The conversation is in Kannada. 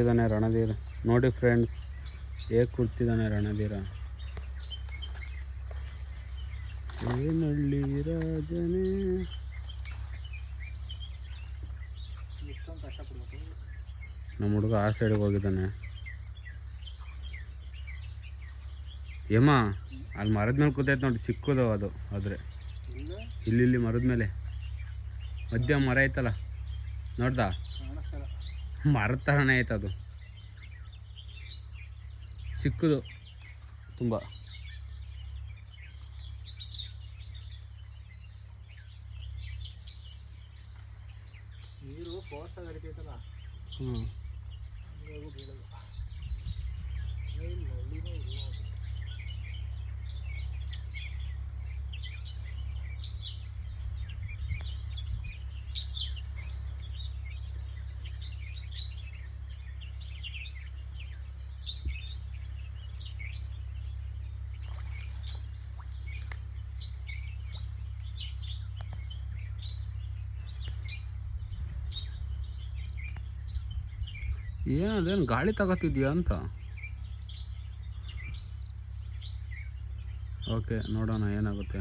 ಇದ್ದಾನೆ ರಣಧೀರ. ನೋಡಿ ಫ್ರೆಂಡ್ಸ್ ಹೇಗೆ ಕೂರ್ತಿದ್ದಾನೆ ರಣಧೀರ. ಏನಳ್ಳಿ ರಾಜನೇ. ನಮ್ಮ ಹುಡುಗ ಆ ಸೈಡಿಗೆ ಹೋಗಿದ್ದಾನೆ. ಏಮ್ಮ ಅಲ್ಲಿ ಮರದ ಮೇಲೆ ಕೂತೈತೆ ನೋಡಿ, ಚಿಕ್ಕದು ಅದು, ಆದರೆ. ಇಲ್ಲಿ ಇಲ್ಲಿ ಮರದ ಮೇಲೆ. ಮಧ್ಯ ಮರ ಐತಲ್ಲ, ನೋಡ್ದಾ? ಮರದ ಥರನೇ ಆಯ್ತು ಅದು. ಚಿಕ್ಕದು ತುಂಬ. ನೀರು ಫೋರ್ಸ್ ಆಗಿ ಹ್ಞೂ ಹಂಗಾಗಿ ಬೀಳಲ್ಲ ಏನ್ ನಳ್ಳಿನೇ ಇಲ್ಲ ಅದು. ಏನದೇನು ಗಾಳಿ ತಗೋತಿದ್ಯಾ ಅಂತ? ಓಕೆ ನೋಡೋಣ ಏನಾಗುತ್ತೆ.